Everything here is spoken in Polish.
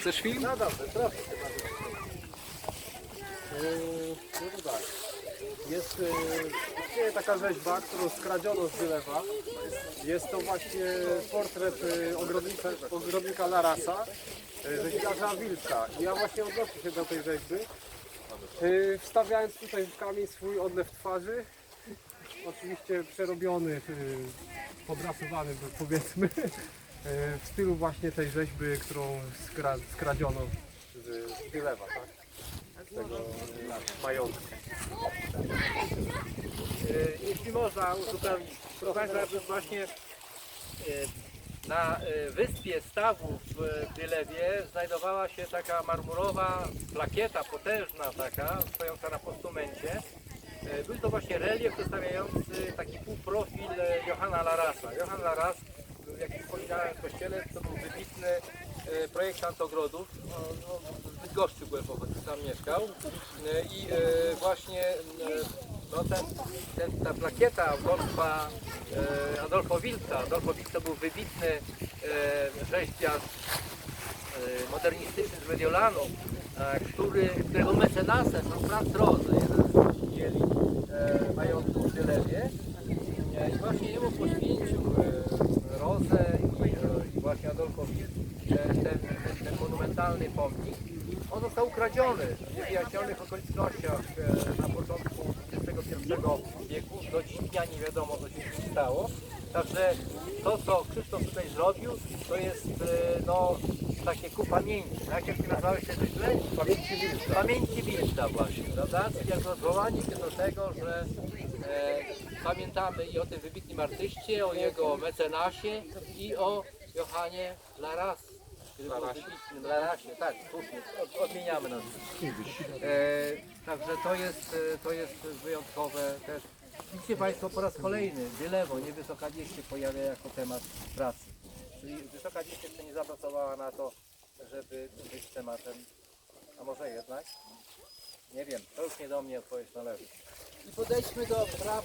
Chcesz film? No dobrze, proszę. Yy, no tak. Jest yy, taka rzeźba, którą skradziono z Wylewa. Jest to właśnie portret yy, ogrodnika, ogrodnika Larasa, yy, rzeźbiarza Wilka. I ja właśnie odnoszę się do tej rzeźby, yy, wstawiając tutaj w kamień swój odlew twarzy. Oczywiście przerobiony, yy, podrasowany powiedzmy, w stylu właśnie tej rzeźby, którą skra, skradziono z, z tak? Z tego yy, majątku. E, Jeśli można uzupełnić, proszę Państwa, właśnie e, na e, wyspie Stawów w Tylewie znajdowała się taka marmurowa plakieta, potężna taka, stojąca na postumencie. E, Był to właśnie relief przedstawiający taki półprofil e, Johanna Larasa. Johann Laras, powiedziałem w kościele, to był wybitny e, projektant ogrodów. W Bydgoszczy pochodził, tam mieszkał. E, I e, właśnie no ten, ten, ta plakieta e, Adolfo Wilka. Adolfo Wilk to był wybitny rzeźbiarz modernistyczny z Mediolanu, który, którego mecenasem był brat Rozy, jeden z właścicieli e, majątku w Tylewie. E, I właśnie jemu poświęcił e, Rozę i, e, i właśnie Adolfo Wilk e, ten, ten, monumentalny pomnik. On został ukradziony w niewyjaśnionych okolicznościach e, na początku XXI wieku. Do dziś dnia nie wiadomo, co się stało. Także to, co Krzysztof tutaj zrobił, to jest e, no, takie ku pamięci. Tak jak ty nazwałeś się źle? Pamięci Wilda. Pamięci Wilda właśnie, prawda? Jako odwołanie się do tego, że e, pamiętamy i o tym wybitnym artyście, o jego mecenasie i o Johanie Laras. Larasie. Tak, słusznie, od, odmieniamy nazwisko. E, także to jest, e, to jest wyjątkowe też. Widzicie Państwo po raz kolejny Dylewo, nie Wysoka Gdzieś się pojawia jako temat pracy. Czyli Wysoka Gdzieś jeszcze nie zapracowała na to, żeby być tematem, a może jednak? Nie wiem, to już nie do mnie odpowiedź należy. I podejdźmy do praw